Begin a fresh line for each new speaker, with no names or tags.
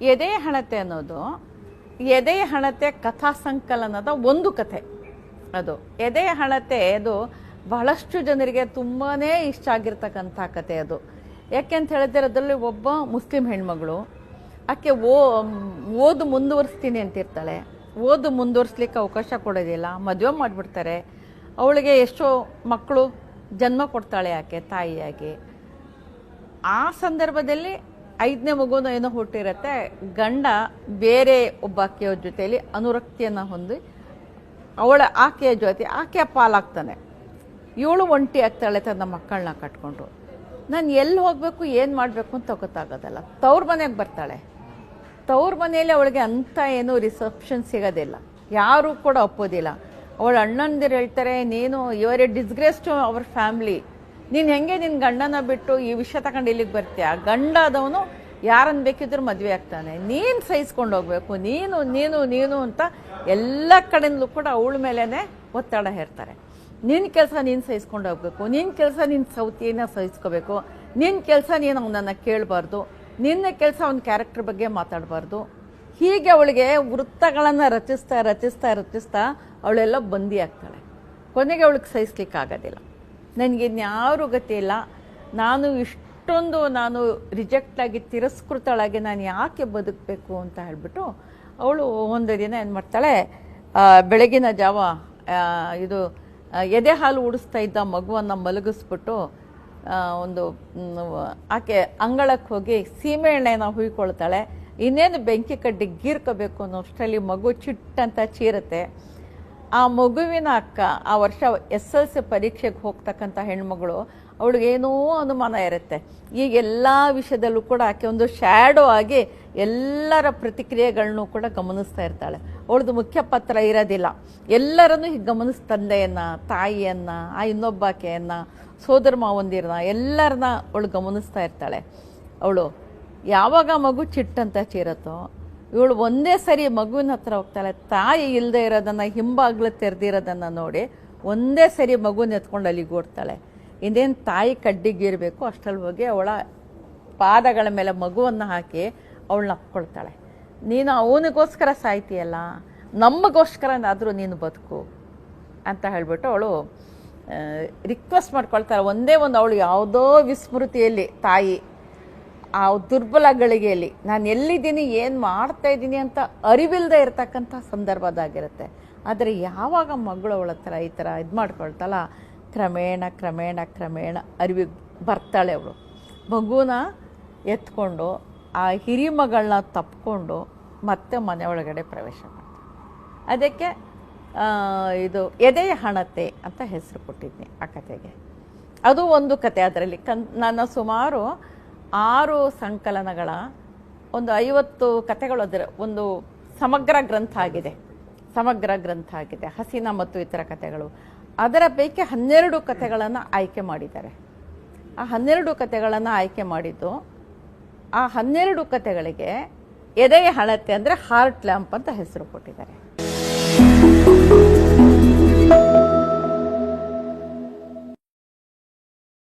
ಎದೆ ಹಣತೆ ಅನ್ನೋದು ಎದೆಯ ಹಣತೆ ಕಥಾ ಸಂಕಲನದ ಒಂದು ಕಥೆ. ಅದು ಎದೆಯ ಹಣತೆ ಅದು ಬಹಳಷ್ಟು ಜನರಿಗೆ ತುಂಬಾ ಇಷ್ಟ ಆಗಿರ್ತಕ್ಕಂಥ ಕತೆ ಅದು. ಯಾಕೆಂತ ಹೇಳಿದ್ರೆ ಅದರಲ್ಲಿ ಒಬ್ಬ ಮುಸ್ಲಿಂ ಹೆಣ್ಮಗಳು, ಆಕೆ ಓ ಓದು ಮುಂದುವರಿಸ್ತೀನಿ ಅಂತಿರ್ತಾಳೆ. ಓದು ಮುಂದುವರಿಸ್ಲಿಕ್ಕೆ ಅವಕಾಶ ಕೊಡೋದಿಲ್ಲ, ಮದುವೆ ಮಾಡಿಬಿಡ್ತಾರೆ. ಅವಳಿಗೆ ಎಷ್ಟೋ ಮಕ್ಕಳು ಜನ್ಮ ಕೊಡ್ತಾಳೆ ಆಕೆ, ತಾಯಿಯಾಗಿ. ಆ ಸಂದರ್ಭದಲ್ಲಿ ಐದನೇ ಮಗುನ ಏನೋ ಹುಟ್ಟಿರುತ್ತೆ. ಗಂಡ ಬೇರೆ ಒಬ್ಬ ಆಕೆಯ ಜೊತೆಯಲ್ಲಿ ಅನುರಕ್ತಿಯನ್ನು ಹೊಂದಿ ಅವಳ ಆಕೆಯ ಜೊತೆ ಆಕೆಯ ಪಾಲಾಗ್ತಾನೆ. ಇವಳು ಒಂಟಿ ಆಗ್ತಾಳೆ ತನ್ನ ಮಕ್ಕಳನ್ನ ಕಟ್ಕೊಂಡು. ನಾನು ಎಲ್ಲಿ ಹೋಗಬೇಕು, ಏನು ಮಾಡಬೇಕು ಅಂತ ಗೊತ್ತಾಗೋದಲ್ಲ. ತವ್ರ ಮನೆಗೆ ಬರ್ತಾಳೆ. ತವ್ರ ಮನೆಯಲ್ಲಿ ಅವಳಿಗೆ ಅಂಥ ಏನು ರಿಸೆಪ್ಷನ್ ಸಿಗೋದಿಲ್ಲ. ಯಾರೂ ಕೂಡ ಒಪ್ಪೋದಿಲ್ಲ. ಅವಳ ಅಣ್ಣಂದಿರು ಹೇಳ್ತಾರೆ, ನೀನು your a disgrace to our family ನೀನು ಹೆಂಗೆ ನಿನ್ನ ಗಂಡನ ಬಿಟ್ಟು ಈ ವಿಷಯ ತಗೊಂಡು ಇಲ್ಲಿಗೆ ಬರ್ತೀಯ? ಗಂಡ ಆದವನು ಯಾರನ್ನು ಬೇಕಿದ್ರೂ ಮದುವೆ ಆಗ್ತಾನೆ. ನೀನು ಸಹಿಸ್ಕೊಂಡು ಹೋಗ್ಬೇಕು. ನೀನು ನೀನು ನೀನು ಅಂತ ಎಲ್ಲ ಕಡೆಯಿಂದಲೂ ಕೂಡ ಅವಳ ಮೇಲೇ ಒತ್ತಡ ಹೇರ್ತಾರೆ. ನಿನ್ನ ಕೆಲಸ ನೀನು ಸಹಿಸ್ಕೊಂಡು ಹೋಗ್ಬೇಕು. ನಿನ್ನ ಕೆಲಸ ನಿನ್ನ ಸೌತಿಯನ್ನು ಸಹಿಸ್ಕೋಬೇಕು. ನಿನ್ನ ಕೆಲಸ ನೀನು ಅವನನ್ನು ಕೇಳಬಾರ್ದು. ನಿನ್ನ ಕೆಲಸ ಅವನ ಕ್ಯಾರೆಕ್ಟರ್ ಬಗ್ಗೆ ಮಾತಾಡಬಾರ್ದು. ಹೀಗೆ ಅವಳಿಗೆ ವೃತ್ತಗಳನ್ನು ರಚಿಸ್ತಾ ರಚಿಸ್ತಾ ರಚಿಸ್ತಾ ಅವಳೆಲ್ಲ ಬಂದಿ ಆಗ್ತಾಳೆ. ಕೊನೆಗೆ ಅವಳಿಗೆ ಸಹಿಸ್ಲಿಕ್ಕಾಗೋದಿಲ್ಲ. ನನಗೆ ಗತಿ ಇಲ್ಲ. ನಾನು ಇಷ್ಟೊಂದು ನಾನು ರಿಜೆಕ್ಟ್ ಆಗಿ ತಿರಸ್ಕೃತಳಾಗಿ ನಾನು ಯಾಕೆ ಬದುಕಬೇಕು ಅಂತ ಹೇಳಿಬಿಟ್ಟು ಅವಳು ಒಂದು ದಿನ ಏನು ಮಾಡ್ತಾಳೆ ಬೆಳಗಿನ ಜಾವ ಇದು ಎದೆ ಹಾಲು ಉಡಿಸ್ತಾ ಇದ್ದ ಮಗುವನ್ನು ಮಲಗಿಸ್ಬಿಟ್ಟು ಒಂದು ಆಕೆ ಅಂಗಳಕ್ಕೆ ಹೋಗಿ ಸೀಮೆ ಎಣ್ಣೆನ ಹುಯ್ಕೊಳ್ತಾಳೆ. ಇನ್ನೇನು ಬೆಂಕಿ ಕಡ್ಡಿ ಗೀರ್ಕೋಬೇಕು ಅನ್ನೋ ಅಷ್ಟರಲ್ಲಿ ಮಗು ಚಿಟ್ಟಂತ ಚೀರುತ್ತೆ. ಆ ಮಗುವಿನ ಅಕ್ಕ, ಆ ವರ್ಷ ಎಸ್ ಎಲ್ ಸಿ ಪರೀಕ್ಷೆಗೆ ಹೋಗ್ತಕ್ಕಂಥ ಹೆಣ್ಮಗಳು ಅವಳಿಗೇನೋ ಅನುಮಾನ ಇರುತ್ತೆ. ಈಗ ಎಲ್ಲ ವಿಷಯದಲ್ಲೂ ಕೂಡ ಆಕೆ ಒಂದು ಶ್ಯಾಡೋ ಆಗಿ ಎಲ್ಲರ ಪ್ರತಿಕ್ರಿಯೆಗಳನ್ನೂ ಕೂಡ ಗಮನಿಸ್ತಾ ಇರ್ತಾಳೆ. ಅವಳದು ಮುಖ್ಯ ಪತ್ರ ಇರೋದಿಲ್ಲ. ಎಲ್ಲರನ್ನೂ ಹೀಗೆ ಗಮನಿಸ್ ತಂದೆಯನ್ನು, ತಾಯಿಯನ್ನು, ಆ ಇನ್ನೊಬ್ಬಾಕೆಯನ್ನು ಸೋದರ ಮಾವಂದಿರನ್ನ, ಎಲ್ಲರನ್ನ ಅವಳು ಗಮನಿಸ್ತಾ ಇರ್ತಾಳೆ. ಅವಳು ಯಾವಾಗ ಮಗು ಚಿಟ್ಟಂತ ಚೀರತ್ತೋ ಇವಳು ಒಂದೇ ಸರಿ ಮಗುವಿನ ಹತ್ರ ಹೋಗ್ತಾಳೆ. ತಾಯಿ ಇಲ್ಲದೆ ಇರೋದನ್ನು, ಹಿಂಬಾಗ್ಲು ತೆರೆದಿರೋದನ್ನು ನೋಡಿ ಒಂದೇ ಸರಿ ಮಗುನ ಎತ್ಕೊಂಡು ಅಲ್ಲಿಗೆ ಓಡ್ತಾಳೆ. ಇನ್ನೇನು ತಾಯಿ ಕಡ್ಡಿಗಿರಬೇಕು, ಅಷ್ಟರಲ್ಲಿ ಹೋಗಿ ಅವಳ ಪಾದಗಳ ಮೇಲೆ ಮಗುವನ್ನು ಹಾಕಿ ಅವಳನ್ನ ಅಪ್ಕೊಳ್ತಾಳೆ. ನೀನು ಅವನಿಗೋಸ್ಕರ ಸಾಯ್ತೀಯಲ್ಲ? ನಮಗೋಸ್ಕರನಾದರೂ ನೀನು ಬದುಕು ಅಂತ ಹೇಳಿಬಿಟ್ಟು ಅವಳು ರಿಕ್ವೆಸ್ಟ್ ಮಾಡ್ಕೊಳ್ತಾಳೆ. ಒಂದೇ ಒಂದು ಅವಳು ಯಾವುದೋ ವಿಸ್ಮೃತಿಯಲ್ಲಿ ತಾಯಿ ಆ ದುರ್ಬಲ ಗಳಿಗೆಯಲ್ಲಿ ನಾನು ಎಲ್ಲಿದ್ದೀನಿ, ಏನು ಮಾಡ್ತಾ ಇದ್ದೀನಿ ಅಂತ ಅರಿವಿಲ್ಲದೆ ಇರತಕ್ಕಂಥ ಸಂದರ್ಭದಾಗಿರುತ್ತೆ. ಆದರೆ ಯಾವಾಗ ಮಗಳು ಅವಳ ಥರ ಈ ಥರ ಇದು ಮಾಡ್ಕೊಳ್ತಲ್ಲ, ಕ್ರಮೇಣ ಕ್ರಮೇಣ ಕ್ರಮೇಣ ಅರಿವಿಗೆ ಬರ್ತಾಳೆ ಅವಳು. ಮಗುನ ಎತ್ಕೊಂಡು, ಆ ಹಿರಿಮಗಳನ್ನ ತಪ್ಪಿಕೊಂಡು ಮತ್ತೆ ಮನೆ ಒಳಗಡೆ ಪ್ರವೇಶ ಮಾಡ್ತಾಳೆ. ಅದಕ್ಕೆ ಇದು ಎದೆಯ ಹಣತೆ ಅಂತ ಹೆಸರು ಕೊಟ್ಟಿದ್ನಿ ಆ ಕತೆಗೆ ಅದು ಒಂದು ಕತೆ ಅದರಲ್ಲಿ ಕನ್, ನನ್ನ ಸುಮಾರು ಆರು ಸಂಕಲನಗಳ ಒಂದು ಐವತ್ತು ಕಥೆಗಳು ಅದರ ಒಂದು ಸಮಗ್ರ ಗ್ರಂಥ ಆಗಿದೆ. ಸಮಗ್ರ ಗ್ರಂಥ ಆಗಿದೆ. ಹಸಿನ ಮತ್ತು ಇತರ ಕಥೆಗಳು. ಅದರ ಪೈಕಿ ಹನ್ನೆರಡು ಕಥೆಗಳನ್ನು ಆಯ್ಕೆ ಮಾಡಿದ್ದಾರೆ. ಆ ಹನ್ನೆರಡು ಕಥೆಗಳನ್ನು ಆಯ್ಕೆ ಮಾಡಿದ್ದು ಆ ಹನ್ನೆರಡು ಕಥೆಗಳಿಗೆ ಎದೆಯ ಹಳತೆ ಅಂದರೆ ಹಾರ್ಟ್ ಲ್ಯಾಂಪ್ ಅಂತ ಹೆಸರು ಕೊಟ್ಟಿದ್ದಾರೆ.